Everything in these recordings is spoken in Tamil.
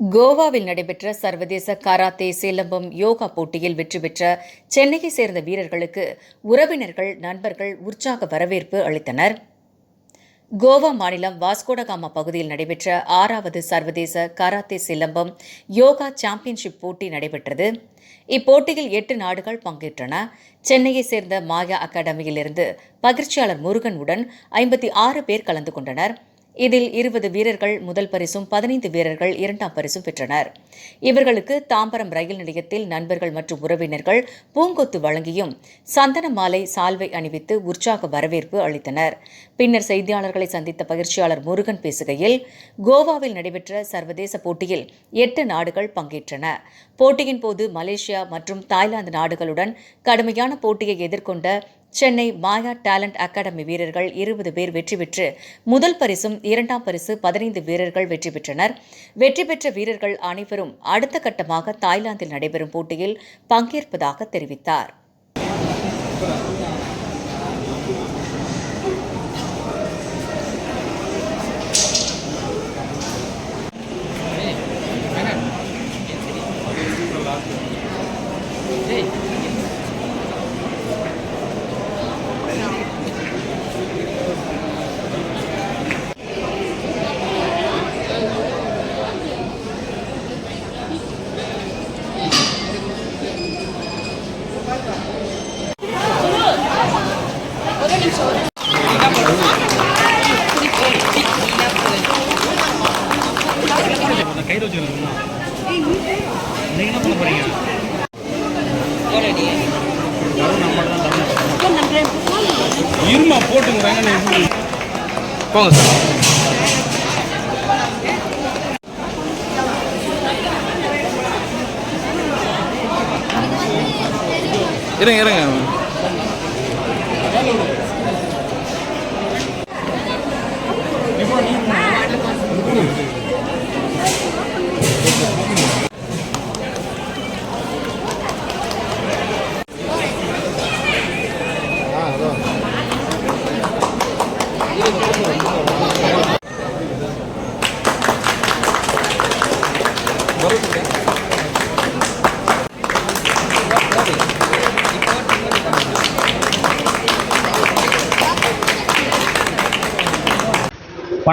கோவாவில் நடைபெற்ற சர்வதேச கராத்தே சிலம்பம் யோகா போட்டியில் வெற்றி பெற்ற சென்னையை சேர்ந்த வீரர்களுக்கு உறவினர்கள் நண்பர்கள் உற்சாக வரவேற்பு அளித்தனர். கோவா மாநிலம் வாஸ்கோடகாமா பகுதியில் நடைபெற்ற ஆறாவது சர்வதேச கராத்தே சிலம்பம் யோகா சாம்பியன்ஷிப் போட்டி நடைபெற்றது. இப்போட்டியில் எட்டு நாடுகள் பங்கேற்றன. சென்னையை சேர்ந்த மாயா அகாடமியிலிருந்து பயிற்சியாளர் முருகன் உடன் ஐம்பத்தி ஆறு பேர் கலந்து கொண்டனர். இதில் இருபது வீரர்கள் முதல் பரிசும் பதினைந்து வீரர்கள் இரண்டாம் பரிசும் பெற்றனர். இவர்களுக்கு தாம்பரம் ரயில் நிலையத்தில் நண்பர்கள் மற்றும் உறவினர்கள் பூங்கொத்து வழங்கியும் சந்தன மாலை சால்வை அணிவித்து உற்சாக வரவேற்பு அளித்தனர். பின்னர் செய்தியாளர்களை சந்தித்த பயிற்சியாளர் முருகன் பேசுகையில் கோவாவில் நடைபெற்ற சர்வதேச போட்டியில் எட்டு நாடுகள் பங்கேற்றன. போட்டியின் போது மலேசியா மற்றும் தாய்லாந்து நாடுகளுடன் கடுமையான போட்டியை எதிர்கொண்ட சென்னை மாயா டேலண்ட் அகாடமி வீரர்கள் இருபது பேர் வெற்றி பெற்று முதல் பரிசும் இரண்டாம் பரிசு பதினைந்து வீரர்கள் வெற்றி பெற்றனர். வெற்றி பெற்ற வீரர்கள் அனைவரும் அடுத்த கட்டமாக தாய்லாந்தில் நடைபெறும் போட்டியில் பங்கேற்பதாக தெரிவித்தார் அந்த கையில் வச்சுருக்கோம்னா நீங்கள் என்ன பண்ண போகிறீங்க இருமா போட்டுங்கிறாங்க போங்க சார் இருங்க இருங்க.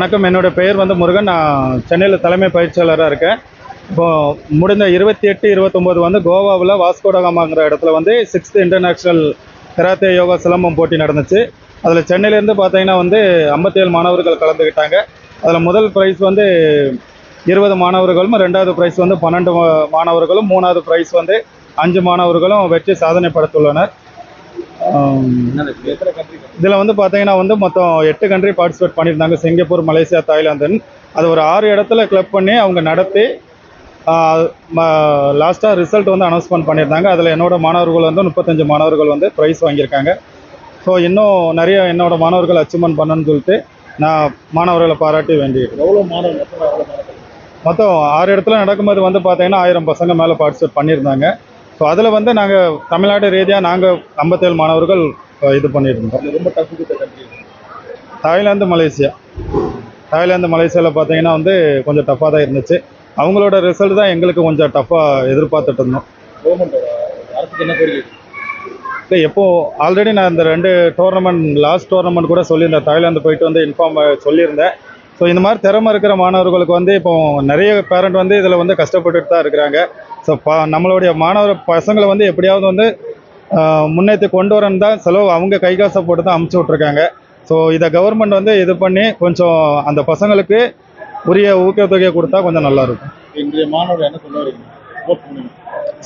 வணக்கம். என்னோட பெயர் வந்து முருகன். நான் சென்னையில் தலைமை பயிற்சியாளராக இருக்கேன். இப்போ முடிந்த இருபத்தி எட்டு இருபத்தொம்போது வந்து கோவாவில் வாஸ்கோடகாமாங்கிற இடத்துல வந்து sixth international karate yoga silambam போட்டி நடந்துச்சு. அதில் சென்னையிலேருந்து பார்த்தீங்கன்னா வந்து ஐம்பத்தேழு மாணவர்கள் கலந்துக்கிட்டாங்க அதில் முதல் ப்ரைஸ் வந்து இருபது மாணவர்களும் ரெண்டாவது ப்ரைஸ் வந்து பன்னெண்டு மாணவர்களும் மூணாவது ப்ரைஸ் வந்து அஞ்சு மாணவர்களும் வெற்றி சாதனை படைத்துள்ளனர். இதில் வந்து பார்த்தீங்கன்னா வந்து மொத்தம் எட்டு கண்ட்ரி பார்ட்டிசிபேட் பண்ணியிருந்தாங்க. சிங்கப்பூர் மலேசியா தாய்லாந்துன்னு. அது ஒரு ஆறு இடத்துல கிளப் பண்ணி அவங்க நடத்தி லாஸ்ட்டாக ரிசல்ட் வந்து அனௌன்ஸ்மெண்ட் பண்ணியிருந்தாங்க. அதில் என்னோட மாணவர்கள் வந்து முப்பத்தஞ்சு மாணவர்கள் வந்து ப்ரைஸ் வாங்கியிருக்காங்க. ஸோ இன்னும் நிறைய என்னோட மாணவர்கள் அச்சீவ்மெண்ட் பண்ணணும்னு சொல்லிட்டு நான் மாணவர்களை பாராட்டி வேண்டியிருக்கேன். எவ்வளோ மாணவர்கள்? மொத்தம் ஆறு இடத்துல நடக்கும்போது வந்து பார்த்தீங்கன்னா ஆயிரம் பசங்க மேலே பார்ட்டிசிபேட் பண்ணியிருந்தாங்க. ஸோ அதில் வந்து நாங்கள் தமிழ்நாடு ரீதியாக நாங்கள் ஐம்பத்தேழு மாணவர்கள் இது பண்ணியிருந்தோம். ரொம்ப தாய்லாந்து மலேசியா. தாய்லாந்து மலேசியாவில் பார்த்தீங்கன்னா வந்து கொஞ்சம் டஃப்பாக தான் இருந்துச்சு. அவங்களோட ரிசல்ட் தான் எங்களுக்கு கொஞ்சம் டஃப்பாக எதிர்பார்த்துட்டு இருந்தோம். இல்லை எப்போ ஆல்ரெடி நான் இந்த ரெண்டு டோர்னமெண்ட் லாஸ்ட் டோர்னமெண்ட் கூட சொல்லியிருந்தேன். தாய்லாந்து போயிட்டு வந்து இன்ஃபார்ம் சொல்லியிருந்தேன். ஸோ இந்த மாதிரி திறமை இருக்கிற மாணவர்களுக்கு வந்து இப்போ நிறைய பேரண்ட் வந்து இதில் வந்து கஷ்டப்பட்டுட்டு தான் இருக்கிறாங்க. ஸோ ப நம்மளுடைய மாணவர் பசங்களை வந்து எப்படியாவது வந்து முன்னேற்றி கொண்டு வரணும் தான் செலவு அவங்க கை காசை போட்டு தான் அமுச்சு விட்ருக்காங்க ஸோ இதை கவர்மெண்ட் வந்து இது பண்ணி கொஞ்சம் அந்த பசங்களுக்கு உரிய ஊக்கத்தொகையை கொடுத்தா கொஞ்சம் நல்லாயிருக்கும் இன்றைய மாணவர் என்ன சொல்ல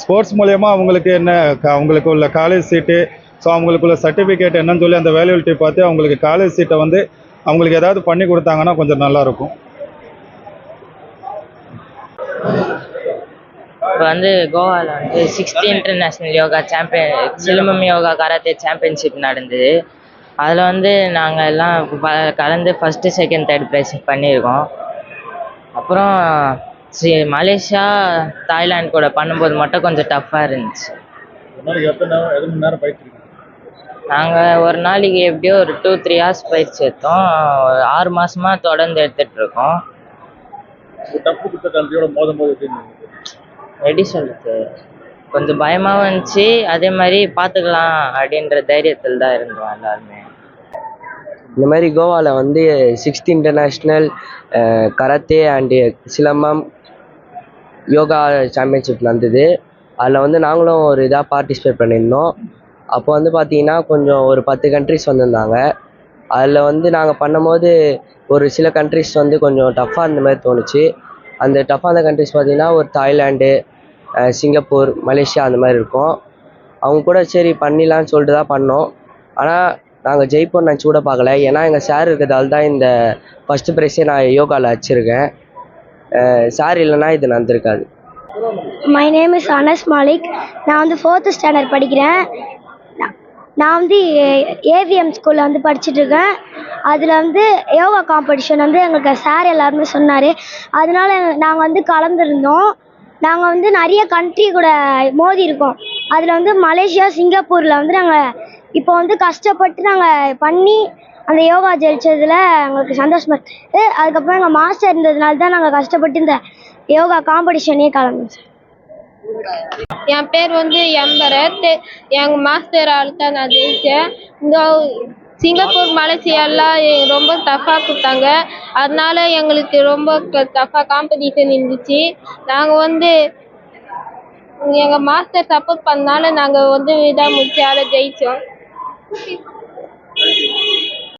ஸ்போர்ட்ஸ் மூலியமா. அவங்களுக்கு என்ன க- அவங்களுக்கு உள்ள காலேஜ் சீட்டு ஸோ அவங்களுக்குள்ள சர்டிஃபிகேட் என்னன்னு சொல்லி அந்த வேல்யூலிட்டி பார்த்து அவங்களுக்கு காலேஜ் சீட்டை வந்து அவங்களுக்கு ஏதாவது பண்ணி கொடுத்தாங்கன்னா கொஞ்சம் நல்லாயிருக்கும். இப்போ வந்து கோவாவில் வந்து sixth international yoga champion silambam yoga karate championship நடந்தது. அதில் வந்து நாங்கள் எல்லாம் ப கலந்து ஃபஸ்ட்டு செகண்ட் தேர்ட் ப்ரைஸ் பண்ணியிருக்கோம். அப்புறம் சி மலேசியா தாய்லாந்து கூட பண்ணும்போது மட்டும் கொஞ்சம் டஃப்பாக இருந்துச்சு. எத்தனை எத்தனை மணி நேரம் பயிற்சி நாங்கள் ஒரு நாளைக்கு எப்படியோ ஒரு டூ த்ரீ ஹவர்ஸ் பயிற்சி எடுத்தோம். ஆறு மாசமா தொடர்ந்து இருந்தது? எப்படி சொல்கிறது கொஞ்சம் பயமாகவும் இருந்துச்சு அதே மாதிரி பார்த்துக்கலாம் அப்படின்ற தைரியத்தில் தான் இருந்தோம் எல்லாருமே. இந்த மாதிரி கோவாவில் வந்து sixth international karate and silambam yoga championship நடந்தது. அதில் வந்து நாங்களும் ஒரு இதாக பார்ட்டிசிபேட் பண்ணியிருந்தோம். அப்போ வந்து பார்த்தீங்கன்னா கொஞ்சம் ஒரு பத்து கண்ட்ரிஸ் வந்திருந்தாங்க. அதில் வந்து நாங்கள் பண்ணும்போது ஒரு சில கண்ட்ரிஸ் வந்து கொஞ்சம் டஃப்பாக இருந்த மாதிரி தோணுச்சு. அந்த டஃப்பான கண்ட்ரிஸ் பார்த்தீங்கன்னா ஒரு தாய்லாண்டு சிங்கப்பூர் மலேசியா அந்த மாதிரி இருக்கும். அவங்க கூட சரி பண்ணிடலான்னு சொல்லிட்டு தான் பண்ணோம். ஆனால் நாங்கள் ஜெய்ப்பூர் நினச்சி கூட பார்க்கல. ஏன்னா எங்கள் சார் இருக்கிறதால தான் இந்த ஃபஸ்ட்டு ப்ரைஸே நான் யோகாவில் வச்சுருக்கேன். சார் இல்லைன்னா இது நடந்திருக்காது. My name is Anas Malik நான் வந்து ஃபோர்த்து ஸ்டாண்டர்ட் படிக்கிறேன். நான்- வந்து ஏவிஎம் ஸ்கூலில் வந்து படிச்சுட்டு இருக்கேன். அதில் வந்து யோகா காம்படிஷன் வந்து எங்களுக்கு சார் எல்லாருமே சொன்னார். அதனால நாங்கள் வந்து கலந்துருந்தோம். நாங்கள் வந்து நிறைய கண்ட்ரி கூட மோதி இருக்கோம். அதில் வந்து மலேசியா சிங்கப்பூரில் வந்து நாங்கள் இப்போ வந்து கஷ்டப்பட்டு நாங்கள் பண்ணி அந்த யோகா ஜெயிச்சதில் எங்களுக்கு சந்தோஷமா இருக்குது அதுக்கப்புறம் எங்கள் மாஸ்டர் இருந்ததுனால தான் நாங்கள் கஷ்டப்பட்டு இந்த யோகா காம்படிஷனே கலந்தோம் சார் என் பேர் வந்து எம்பரத். எங்கள் மாஸ்டர் தான் நான் ஜெயித்தேன் இந்த சிங்கப்பூர் மலேசியாலாம் எ- ரொம்ப டஃப்பாக கொடுத்தாங்க. அதனால எங்களுக்கு ரொம்ப டஃப்பாக காம்படிஷன் இருந்துச்சு. நாங்கள் வந்து எங்கள் மாஸ்டர் சப்போர்ட் பண்ணனால நாங்கள் வந்து விடாமுயற்சியால் ஜெயித்தோம்